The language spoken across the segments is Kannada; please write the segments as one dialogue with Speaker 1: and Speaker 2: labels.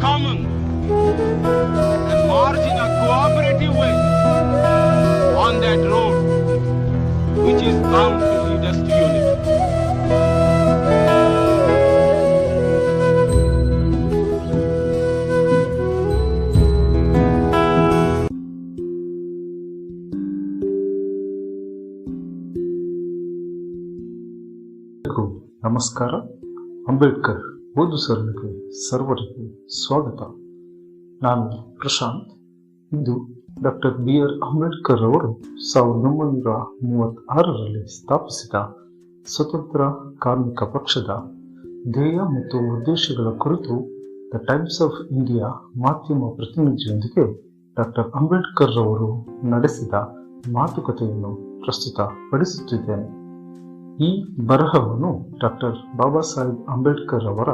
Speaker 1: common and march in a cooperative way on that road which is bound to lead us to unity.
Speaker 2: ಎಲ್ಲರಿಗೂ ನಮಸ್ಕಾರ ಅಂಬೇಡ್ಕರ್ ಓದು ಸರಣಿಗೆ ಸರ್ವರಿಗೂ ಸ್ವಾಗತ. ನಾನು ಪ್ರಶಾಂತ್. ಇಂದು ಡಾಕ್ಟರ್ ಬಿ ಆರ್ ಅಂಬೇಡ್ಕರ್ ಅವರು ಸಾವಿರದ ಒಂಬೈನೂರ ಮೂವತ್ತಾರರಲ್ಲಿ ಸ್ಥಾಪಿಸಿದ ಸ್ವತಂತ್ರ ಕಾರ್ಮಿಕ ಪಕ್ಷದ ಧ್ಯೇಯ ಮತ್ತು ಉದ್ದೇಶಗಳ ಕುರಿತು ದ ಟೈಮ್ಸ್ ಆಫ್ ಇಂಡಿಯಾ ಮಾಧ್ಯಮ ಪ್ರತಿನಿಧಿಯೊಂದಿಗೆ ಡಾಕ್ಟರ್ ಅಂಬೇಡ್ಕರ್ ಅವರು ನಡೆಸಿದ ಮಾತುಕತೆಯನ್ನು ಪ್ರಸ್ತುತಪಡಿಸುತ್ತಿದ್ದೇನೆ. ಈ ಬರಹವನ್ನು ಡಾಕ್ಟರ್ ಬಾಬಾ ಸಾಹೇಬ್ ಅಂಬೇಡ್ಕರ್ ಅವರ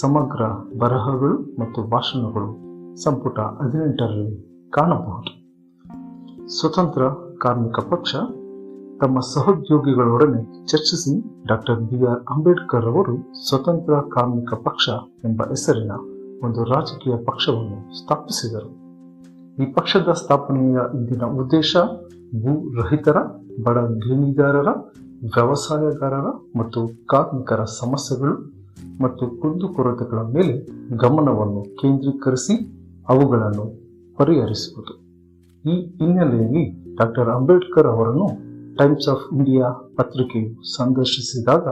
Speaker 2: ಸಮಗ್ರ ಬರಹಗಳು ಮತ್ತು ಭಾಷಣಗಳು ಸಂಪುಟ ಹದಿನೆಂಟರಲ್ಲಿ ಕಾಣಬಹುದು. ಸ್ವತಂತ್ರ ಕಾರ್ಮಿಕ ಪಕ್ಷ ತಮ್ಮ ಸಹೋದ್ಯೋಗಿಗಳೊಡನೆ ಚರ್ಚಿಸಿ ಡಾಕ್ಟರ್ ಬಿ ಆರ್ ಅಂಬೇಡ್ಕರ್ ಅವರು ಸ್ವತಂತ್ರ ಕಾರ್ಮಿಕ ಪಕ್ಷ ಎಂಬ ಹೆಸರಿನ ಒಂದು ರಾಜಕೀಯ ಪಕ್ಷವನ್ನು ಸ್ಥಾಪಿಸಿದರು. ಈ ಪಕ್ಷದ ಸ್ಥಾಪನೆಯ ಇಂದಿನ ಉದ್ದೇಶ ಭೂ ರಹಿತರ, ಬಡ ಗೇಣಿದಾರರ ವ್ಯವಸಾಯಗಾರರ ಮತ್ತು ಕಾರ್ಮಿಕರ ಸಮಸ್ಯೆಗಳು ಮತ್ತು ಕುಂದುಕೊರತೆಗಳ ಮೇಲೆ ಗಮನವನ್ನು ಕೇಂದ್ರೀಕರಿಸಿ ಅವುಗಳನ್ನು ಪರಿಹರಿಸುವುದು. ಈ ಹಿನ್ನೆಲೆಯಲ್ಲಿ ಡಾಕ್ಟರ್ ಅಂಬೇಡ್ಕರ್ ಅವರನ್ನು ಟೈಮ್ಸ್ ಆಫ್ ಇಂಡಿಯಾ ಪತ್ರಿಕೆಯು ಸಂದರ್ಶಿಸಿದಾಗ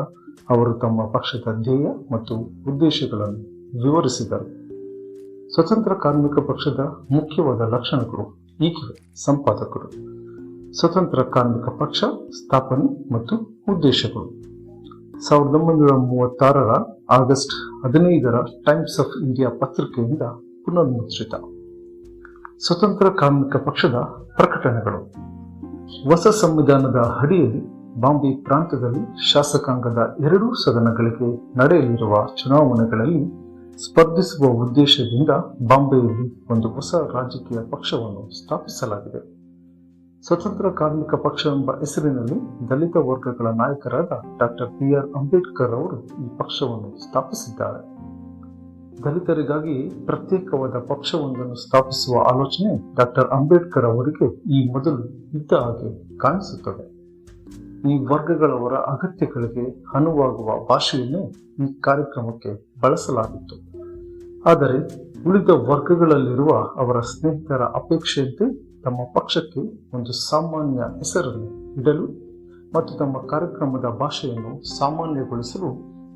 Speaker 2: ಅವರು ತಮ್ಮ ಪಕ್ಷದ ಧ್ಯೇಯ ಮತ್ತು ಉದ್ದೇಶಗಳನ್ನು ವಿವರಿಸಿದರು. ಸ್ವತಂತ್ರ ಕಾರ್ಮಿಕ ಪಕ್ಷದ ಮುಖ್ಯವಾದ ಲಕ್ಷಣಗಳು ಈಗಿವೆ ಸಂಪಾದಕರು. ಸ್ವತಂತ್ರ ಕಾರ್ಮಿಕ ಪಕ್ಷ, ಸ್ಥಾಪನೆ ಮತ್ತು ಉದ್ದೇಶಗಳು. ಸಾವಿರದ ಒಂಬೈನೂರ ಮೂವತ್ತಾರರ ಆಗಸ್ಟ್ ಹದಿನೈದರ ಟೈಮ್ಸ್ ಆಫ್ ಇಂಡಿಯಾ ಪತ್ರಿಕೆಯಿಂದ ಪುನರ್ಮುದ್ರಿತ ಸ್ವತಂತ್ರ ಕಾರ್ಮಿಕ ಪಕ್ಷದ ಪ್ರಕಟಣೆಗಳು. ಹೊಸ ಸಂವಿಧಾನದ ಅಡಿಯಲ್ಲಿ ಬಾಂಬೆ ಪ್ರಾಂತ್ಯದಲ್ಲಿ ಶಾಸಕಾಂಗದ ಎರಡೂ ಸದನಗಳಿಗೆ ನಡೆಯಲಿರುವ ಚುನಾವಣೆಗಳಲ್ಲಿ ಸ್ಪರ್ಧಿಸುವ ಉದ್ದೇಶದಿಂದ ಬಾಂಬೆಯಲ್ಲಿ ಒಂದು ಹೊಸ ರಾಜಕೀಯ ಪಕ್ಷವನ್ನು ಸ್ಥಾಪಿಸಲಾಗಿದೆ. ಸ್ವತಂತ್ರ ಕಾರ್ಮಿಕ ಪಕ್ಷ ಎಂಬ ಹೆಸರಿನಲ್ಲಿ ದಲಿತ ವರ್ಗಗಳ ನಾಯಕರಾದ ಡಾಕ್ಟರ್ ಬಿ ಆರ್ ಅಂಬೇಡ್ಕರ್ ಅವರು ಈ ಪಕ್ಷವನ್ನು ಸ್ಥಾಪಿಸಿದ್ದಾರೆ. ದಲಿತರಿಗಾಗಿ ಪ್ರತ್ಯೇಕವಾದ ಪಕ್ಷವೊಂದನ್ನು ಸ್ಥಾಪಿಸುವ ಆಲೋಚನೆ ಡಾಕ್ಟರ್ ಅಂಬೇಡ್ಕರ್ ಅವರಿಗೆ ಈ ಮೊದಲು ಇದ್ದ ಹಾಗೆ ಕಾಣಿಸುತ್ತದೆ. ಈ ವರ್ಗಗಳವರ ಅಗತ್ಯಗಳಿಗೆ ಅನುವಾಗುವ ಭಾಷೆಯನ್ನು ಈ ಕಾರ್ಯಕ್ರಮಕ್ಕೆ ಬಳಸಲಾಗಿತ್ತು. ಆದರೆ ಉಳಿದ ವರ್ಗಗಳಲ್ಲಿರುವ ಅವರ ಸ್ನೇಹಿತರ ಅಪೇಕ್ಷೆಯಂತೆ ತಮ್ಮ ಪಕ್ಷಕ್ಕೆ ಒಂದು ಸಾಮಾನ್ಯ ಹೆಸರನ್ನು ಇಡಲು ಮತ್ತು ತಮ್ಮ ಕಾರ್ಯಕ್ರಮದ ಭಾಷೆಯನ್ನು ಸಾಮಾನ್ಯಗೊಳಿಸಲು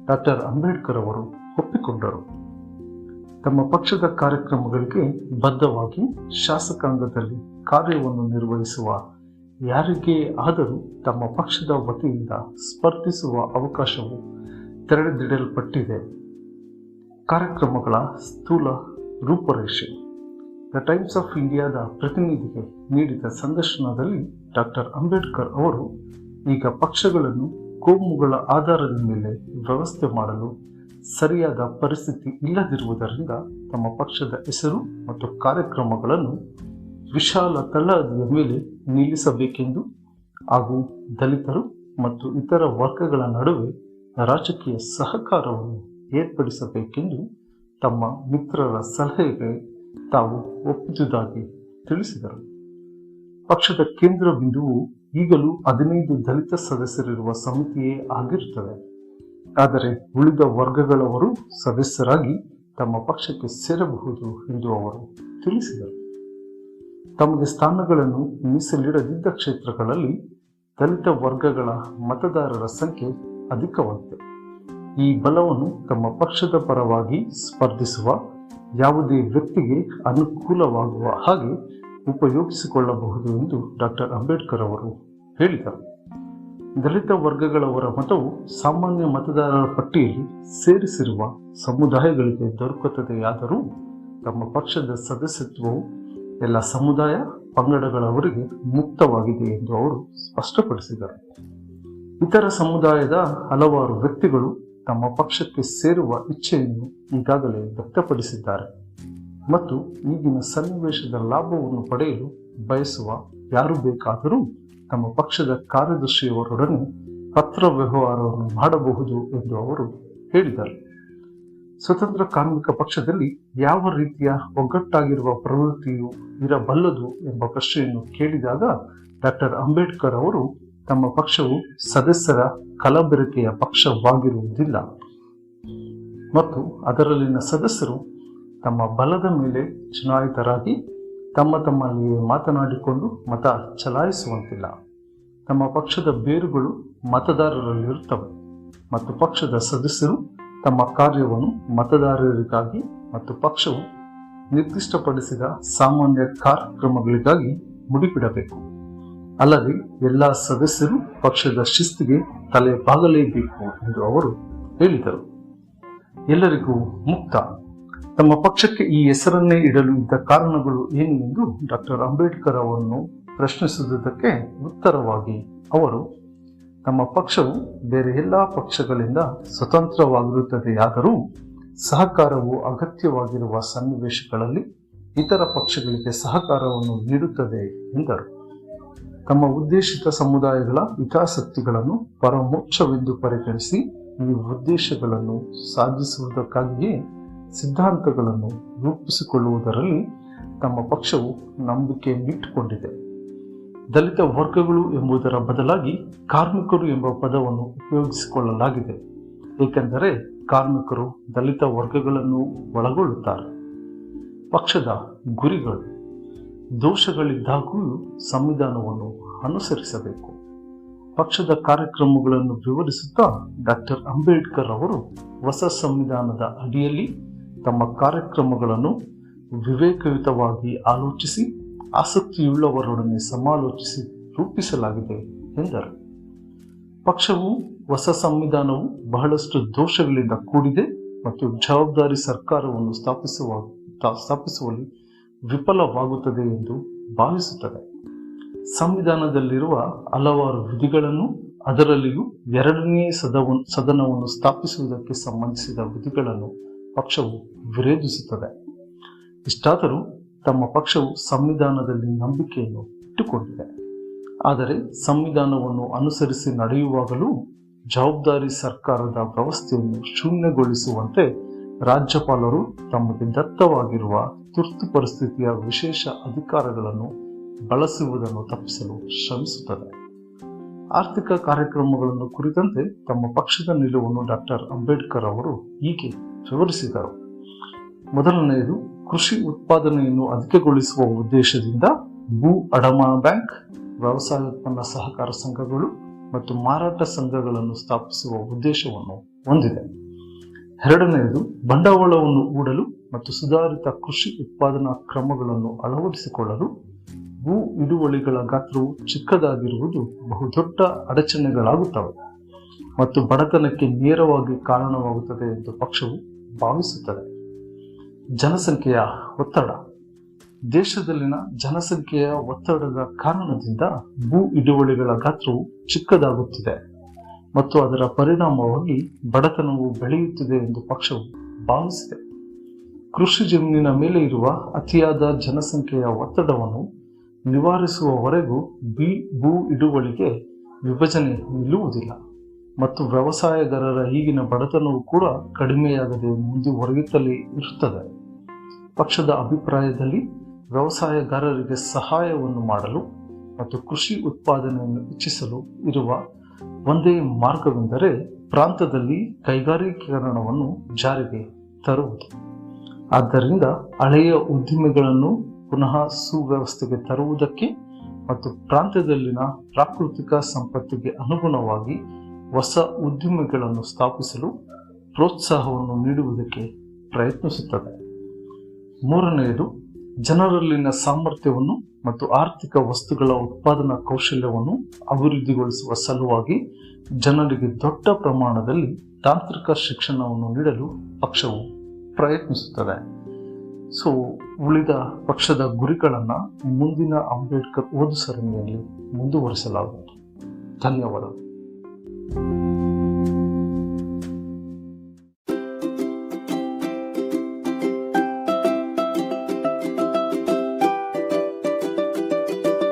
Speaker 2: ಡಾಕ್ಟರ್ ಅಂಬೇಡ್ಕರ್ ಅವರು ಒಪ್ಪಿಕೊಂಡರು. ತಮ್ಮ ಪಕ್ಷದ ಕಾರ್ಯಕ್ರಮಗಳಿಗೆ ಬದ್ಧವಾಗಿ ಶಾಸಕಾಂಗದಲ್ಲಿ ಕಾರ್ಯವನ್ನು ನಿರ್ವಹಿಸುವ ಯಾರಿಗೆ ಆದರೂ ತಮ್ಮ ಪಕ್ಷದ ವತಿಯಿಂದ ಸ್ಪರ್ಧಿಸುವ ಅವಕಾಶವು ತೆರೆದಿಡಲ್ಪಟ್ಟಿದೆ. ಕಾರ್ಯಕ್ರಮಗಳ ಸ್ಥೂಲ ರೂಪರೇಷೆ. ದ ಟೈಮ್ಸ್ ಆಫ್ ಇಂಡಿಯಾದ ಪ್ರತಿನಿಧಿಗೆ ನೀಡಿದ ಸಂದರ್ಶನದಲ್ಲಿ ಡಾಕ್ಟರ್ ಅಂಬೇಡ್ಕರ್ ಅವರು, ಈಗ ಪಕ್ಷಗಳನ್ನು ಕೋಮುಗಳ ಆಧಾರದ ಮೇಲೆ ವ್ಯವಸ್ಥೆ ಮಾಡಲು ಸರಿಯಾದ ಪರಿಸ್ಥಿತಿ ಇಲ್ಲದಿರುವುದರಿಂದ ತಮ್ಮ ಪಕ್ಷದ ಹೆಸರು ಮತ್ತು ಕಾರ್ಯಕ್ರಮಗಳನ್ನು ವಿಶಾಲ ತಳಹದಿಯ ಮೇಲೆ ನಿಲ್ಲಿಸಬೇಕೆಂದು ಹಾಗೂ ದಲಿತರು ಮತ್ತು ಇತರ ವರ್ಗಗಳ ನಡುವೆ ರಾಜಕೀಯ ಸಹಕಾರವನ್ನು ಏರ್ಪಡಿಸಬೇಕೆಂದು ತಮ್ಮ ಮಿತ್ರರ ಸಲಹೆಗೆ ತಾವು ಒಪ್ಪಿದುದಾಗಿ ತಿಳಿಸಿದರು. ಪಕ್ಷದ ಕೇಂದ್ರ ಬಿಂದುವು ಈಗಲೂ ಹದಿನೈದು ದಲಿತ ಸದಸ್ಯರಿರುವ ಸಮಿತಿಯೇ ಆಗಿರುತ್ತದೆ ಆದರೆ ಉಳಿದ ವರ್ಗಗಳವರು ಸದಸ್ಯರಾಗಿ ತಮ್ಮ ಪಕ್ಷಕ್ಕೆ ಸೇರಬಹುದು ಎಂದು ಅವರು ತಿಳಿಸಿದರು. ತಮಗೆ ಸ್ಥಾನಗಳನ್ನು ಮೀಸಲಿಡದಿದ್ದ ಕ್ಷೇತ್ರಗಳಲ್ಲಿ ದಲಿತ ವರ್ಗಗಳ ಮತದಾರರ ಸಂಖ್ಯೆ ಅಧಿಕವಾಗಿದೆ. ಈ ಬಲವನ್ನು ತಮ್ಮ ಪಕ್ಷದ ಪರವಾಗಿ ಸ್ಪರ್ಧಿಸುವ ಯಾವುದೇ ವ್ಯಕ್ತಿಗೆ ಅನುಕೂಲವಾಗುವ ಹಾಗೆ ಉಪಯೋಗಿಸಿಕೊಳ್ಳಬಹುದು ಎಂದು ಡಾಕ್ಟರ್ ಅಂಬೇಡ್ಕರ್ ಅವರು ಹೇಳಿದರು. ದಲಿತ ವರ್ಗಗಳವರ ಮತವು ಸಾಮಾನ್ಯ ಮತದಾರರ ಪಟ್ಟಿಯಲ್ಲಿ ಸೇರಿಸಿರುವ ಸಮುದಾಯಗಳಿಗೆ ದೊರಕುತ್ತದೆಯಾದರೂ ತಮ್ಮ ಪಕ್ಷದ ಸದಸ್ಯತ್ವವು ಎಲ್ಲ ಸಮುದಾಯ ಪಂಗಡಗಳವರಿಗೆ ಮುಕ್ತವಾಗಿದೆ ಎಂದು ಅವರು ಸ್ಪಷ್ಟಪಡಿಸಿದರು. ಇತರ ಸಮುದಾಯದ ಹಲವಾರು ವ್ಯಕ್ತಿಗಳು ತಮ್ಮ ಪಕ್ಷಕ್ಕೆ ಸೇರುವ ಇಚ್ಛೆಯನ್ನು ಈಗಾಗಲೇ ವ್ಯಕ್ತಪಡಿಸಿದ್ದಾರೆ ಮತ್ತು ಈಗಿನ ಸನ್ನಿವೇಶದ ಲಾಭವನ್ನು ಪಡೆಯಲು ಬಯಸುವ ಯಾರು ಬೇಕಾದರೂ ತಮ್ಮ ಪಕ್ಷದ ಕಾರ್ಯದರ್ಶಿಯವರೊಡನೆ ಪತ್ರ ವ್ಯವಹಾರವನ್ನು ಮಾಡಬಹುದು ಎಂದು ಅವರು ಹೇಳಿದರು ಸ್ವತಂತ್ರ ಕಾರ್ಮಿಕ ಪಕ್ಷದಲ್ಲಿ ಯಾವ ರೀತಿಯ ಒಗ್ಗಟ್ಟಾಗಿರುವ ಪ್ರವೃತ್ತಿಯು ಇರಬಲ್ಲದು ಎಂಬ ಪ್ರಶ್ನೆಯನ್ನು ಕೇಳಿದಾಗ ಡಾಕ್ಟರ್ ಅಂಬೇಡ್ಕರ್ ಅವರು ತಮ್ಮ ಪಕ್ಷವು ಸದಸ್ಯರ ಕಲಬೆರಕೆಯ ಪಕ್ಷವಾಗಿರುವುದಿಲ್ಲ. ಮತ್ತು ಅದರಲ್ಲಿನ ಸದಸ್ಯರು ತಮ್ಮ ಬಲದ ಮೇಲೆ ಚುನಾಯಿತರಾಗಿ ತಮ್ಮ ತಮ್ಮಲ್ಲಿಯೇ ಮಾತನಾಡಿಕೊಂಡು ಮತ ಚಲಾಯಿಸುವಂತಿಲ್ಲ. ತಮ್ಮ ಪಕ್ಷದ ಬೇರುಗಳು ಮತದಾರರಲ್ಲಿರುತ್ತವೆ ಮತ್ತು ಪಕ್ಷದ ಸದಸ್ಯರು ತಮ್ಮ ಕಾರ್ಯವನ್ನು ಮತದಾರರಿಗಾಗಿ ಮತ್ತು ಪಕ್ಷವು ನಿರ್ದಿಷ್ಟಪಡಿಸಿದ ಸಾಮಾನ್ಯ ಕಾರ್ಯಕ್ರಮಗಳಿಗಾಗಿ ಮುಡಿಪಿಡಬೇಕು ಅಲ್ಲದೆ ಎಲ್ಲ ಸದಸ್ಯರು ಪಕ್ಷದ ಶಿಸ್ತಿಗೆ ತಲೆ ಬಾಗಲೇಬೇಕು ಎಂದು ಅವರು ಹೇಳಿದರು. ಎಲ್ಲರಿಗೂ ಮುಕ್ತ. ತಮ್ಮ ಪಕ್ಷಕ್ಕೆ ಈ ಹೆಸರನ್ನೇ ಇಡಲು ಇದ್ದ ಕಾರಣಗಳು ಏನು ಎಂದು ಡಾಕ್ಟರ್ ಅಂಬೇಡ್ಕರ್ ಅವರನ್ನು ಪ್ರಶ್ನಿಸುವುದಕ್ಕೆ ಉತ್ತರವಾಗಿ ಅವರು ತಮ್ಮ ಪಕ್ಷವು ಬೇರೆ ಎಲ್ಲ ಪಕ್ಷಗಳಿಂದ ಸ್ವತಂತ್ರವಾಗಿರುತ್ತದೆಯಾದರೂ ಸಹಕಾರವು ಅಗತ್ಯವಾಗಿರುವ ಸನ್ನಿವೇಶಗಳಲ್ಲಿ ಇತರ ಪಕ್ಷಗಳಿಗೆ ಸಹಕಾರವನ್ನು ನೀಡುತ್ತದೆ, ಎಂದರು. ತಮ್ಮ ಉದ್ದೇಶಿತ ಸಮುದಾಯಗಳ ಹಿತಾಸಕ್ತಿಗಳನ್ನು ಪರಮೋಕ್ಷವೆಂದು ಪರಿಗಣಿಸಿ ಈ ಉದ್ದೇಶಗಳನ್ನು ಸಾಧಿಸುವುದಕ್ಕಾಗಿಯೇ ಸಿದ್ಧಾಂತಗಳನ್ನು ರೂಪಿಸಿಕೊಳ್ಳುವುದರಲ್ಲಿ ತಮ್ಮ ಪಕ್ಷವು ನಂಬಿಕೆಯನ್ನಿಟ್ಟುಕೊಂಡಿದೆ ದಲಿತ ವರ್ಗಗಳು ಎಂಬುದರ ಬದಲಾಗಿ ಕಾರ್ಮಿಕರು ಎಂಬ ಪದವನ್ನು ಉಪಯೋಗಿಸಿಕೊಳ್ಳಲಾಗಿದೆ. ಏಕೆಂದರೆ ಕಾರ್ಮಿಕರು ದಲಿತ ವರ್ಗಗಳನ್ನು ಒಳಗೊಳ್ಳುತ್ತಾರೆ. ಪಕ್ಷದ ಗುರಿಗಳು ದೋಷಗಳಿದ್ದಾಗೂ ಸಂವಿಧಾನವನ್ನು ಅನುಸರಿಸಬೇಕು. ಪಕ್ಷದ ಕಾರ್ಯಕ್ರಮಗಳನ್ನು ವಿವರಿಸುತ್ತಾ ಡಾಕ್ಟರ್ ಅಂಬೇಡ್ಕರ್ ಅವರು ಹೊಸ ಸಂವಿಧಾನದ ಅಡಿಯಲ್ಲಿ ತಮ್ಮ ಕಾರ್ಯಕ್ರಮಗಳನ್ನು ವಿವೇಕಯುತವಾಗಿ ಆಲೋಚಿಸಿ, ಆಸಕ್ತಿಯುಳ್ಳವರೊಡನೆ ಸಮಾಲೋಚಿಸಿ ರೂಪಿಸಲಾಗಿದೆ ಎಂದರು. ಪಕ್ಷವು ಹೊಸ ಸಂವಿಧಾನವು ಬಹಳಷ್ಟು ದೋಷಗಳಿಂದ ಕೂಡಿದೆ ಮತ್ತು ಜವಾಬ್ದಾರಿ ಸರ್ಕಾರವನ್ನು ಸ್ಥಾಪಿಸುವ ಸ್ಥಾಪಿಸುವಲ್ಲಿ ವಿಫಲವಾಗುತ್ತದೆ ಎಂದು ಭಾವಿಸುತ್ತದೆ. ಸಂವಿಧಾನದಲ್ಲಿರುವ ಹಲವಾರು ವಿಧಿಗಳನ್ನು ಅದರಲ್ಲಿಯೂ ಎರಡನೇ ಸದವ, ಸದನವನ್ನು ಸ್ಥಾಪಿಸುವುದಕ್ಕೆ ಸಂಬಂಧಿಸಿದ ವಿಧಿಗಳನ್ನು ಪಕ್ಷವು ವಿರೋಧಿಸುತ್ತದೆ. ಇಷ್ಟಾದರೂ ತಮ್ಮ ಪಕ್ಷವು ಸಂವಿಧಾನದಲ್ಲಿ ನಂಬಿಕೆಯನ್ನು ಇಟ್ಟುಕೊಂಡಿದೆ. ಆದರೆ ಸಂವಿಧಾನವನ್ನು ಅನುಸರಿಸಿ ನಡೆಯುವಾಗಲೂ ಜವಾಬ್ದಾರಿ ಸರ್ಕಾರದ ವ್ಯವಸ್ಥೆಯನ್ನು ಶೂನ್ಯಗೊಳಿಸುವಂತೆ ರಾಜ್ಯಪಾಲರು ತಮಗೆ ದತ್ತವಾಗಿರುವ ತುರ್ತು ಪರಿಸ್ಥಿತಿಯ ವಿಶೇಷ ಅಧಿಕಾರಗಳನ್ನು ಬಳಸುವುದನ್ನು ತಪ್ಪಿಸಲು ಶ್ರಮಿಸುತ್ತದೆ. ಆರ್ಥಿಕ ಕಾರ್ಯಕ್ರಮಗಳನ್ನು ಕುರಿತಂತೆ ತಮ್ಮ ಪಕ್ಷದ ನಿಲುವನ್ನು ಡಾಕ್ಟರ್ ಅಂಬೇಡ್ಕರ್ ಅವರು ಹೀಗೆ ವಿವರಿಸಿದರು. ಮೊದಲನೆಯದು, ಕೃಷಿ ಉತ್ಪಾದನೆಯನ್ನು ಅಧಿಕಗೊಳಿಸುವ ಉದ್ದೇಶದಿಂದ ಭೂ ಅಡಮಾನ ಬ್ಯಾಂಕ್ ವ್ಯವಸಾಯೋತ್ಪನ್ನ ಸಹಕಾರ ಸಂಘಗಳು ಮತ್ತು ಮಾರಾಟ ಸಂಘಗಳನ್ನು ಸ್ಥಾಪಿಸುವ ಉದ್ದೇಶವನ್ನು ಹೊಂದಿದೆ. ಎರಡನೆಯದು ಬಂಡವಾಳವನ್ನು ಹೂಡಲು ಮತ್ತು ಸುಧಾರಿತ ಕೃಷಿ ಉತ್ಪಾದನಾ ಕ್ರಮಗಳನ್ನು ಅಳವಡಿಸಿಕೊಳ್ಳಲು ಭೂ ಹಿಡುವಳಿಗಳ ಗಾತ್ರವು ಚಿಕ್ಕದಾಗಿರುವುದು ಬಹುದೊಡ್ಡ ಅಡಚಣೆಗಳಾಗುತ್ತವೆ ಮತ್ತು ಬಡತನಕ್ಕೆ ನೇರವಾಗಿ ಕಾರಣವಾಗುತ್ತದೆ ಎಂದು ಪಕ್ಷವು ಭಾವಿಸುತ್ತದೆ. ಜನಸಂಖ್ಯೆಯ ಒತ್ತಡ. ದೇಶದಲ್ಲಿನ ಜನಸಂಖ್ಯೆಯ ಒತ್ತಡದ ಕಾರಣದಿಂದ ಭೂ ಹಿಡುವಳಿಗಳ ಗಾತ್ರವು ಚಿಕ್ಕದಾಗುತ್ತಿದೆ. ಮತ್ತು ಅದರ ಪರಿಣಾಮವಾಗಿ ಬಡತನವು ಬೆಳೆಯುತ್ತಿದೆ ಎಂದು ಪಕ್ಷವು ಭಾವಿಸಿದೆ. ಕೃಷಿ ಜಮೀನಿನ ಮೇಲೆ ಇರುವ ಅತಿಯಾದ ಜನಸಂಖ್ಯೆಯ ಒತ್ತಡವನ್ನು ನಿವಾರಿಸುವವರೆಗೂ ಬಿ, ಭೂ ಇಡುವಳಿಗೆ ವಿಭಜನೆ ನಿಲ್ಲುವುದಿಲ್ಲ ಮತ್ತು ವ್ಯವಸಾಯಗಾರರ ಈಗಿನ ಬಡತನವು ಕೂಡ ಕಡಿಮೆಯಾಗದೆ ಮುಂದುವರೆಯುತ್ತಲೇ ಇರುತ್ತದೆ. ಪಕ್ಷದ ಅಭಿಪ್ರಾಯದಲ್ಲಿ ವ್ಯವಸಾಯಗಾರರಿಗೆ ಸಹಾಯವನ್ನು ಮಾಡಲು ಮತ್ತು ಕೃಷಿ ಉತ್ಪಾದನೆಯನ್ನು ಹೆಚ್ಚಿಸಲು ಇರುವ ಒಂದೇ ಮಾರ್ಗವೆಂದರೆ ಪ್ರಾಂತದಲ್ಲಿ ಕೈಗಾರಿಕೀಕರಣವನ್ನು ಜಾರಿಗೆ ತರುವುದು. ಆದ್ದರಿಂದ ಹಳೆಯ ಉದ್ದಿಮೆಗಳನ್ನು ಪುನಃ ಸುವ್ಯವಸ್ಥೆಗೆ ತರುವುದಕ್ಕೆ ಮತ್ತು ಪ್ರಾಂತ್ಯದಲ್ಲಿನ ಪ್ರಾಕೃತಿಕ ಸಂಪತ್ತಿಗೆ ಅನುಗುಣವಾಗಿ ಹೊಸ ಉದ್ದಿಮೆಗಳನ್ನು ಸ್ಥಾಪಿಸಲು ಪ್ರೋತ್ಸಾಹವನ್ನು ನೀಡುವುದಕ್ಕೆ ಪ್ರಯತ್ನಿಸುತ್ತದೆ. ಮೂರನೆಯದು ಜನರಲ್ಲಿನ ಸಾಮರ್ಥ್ಯವನ್ನು ಮತ್ತು ಆರ್ಥಿಕ ವಸ್ತುಗಳ ಉತ್ಪಾದನಾ ಕೌಶಲ್ಯವನ್ನು ಅಭಿವೃದ್ಧಿಗೊಳಿಸುವ ಸಲುವಾಗಿ ಜನರಿಗೆ ದೊಡ್ಡ ಪ್ರಮಾಣದಲ್ಲಿ ತಾಂತ್ರಿಕ ಶಿಕ್ಷಣವನ್ನು ನೀಡಲು ಪಕ್ಷವು ಪ್ರಯತ್ನಿಸುತ್ತದೆ. ಸೊ, ಉಳಿದ ಪಕ್ಷದ ಗುರಿಗಳನ್ನು ಮುಂದಿನ ಅಂಬೇಡ್ಕರ್ ಓದು ಸರಣಿಯಲ್ಲಿ ಮುಂದುವರಿಸಲಾಗುವುದು. ಧನ್ಯವಾದಗಳು.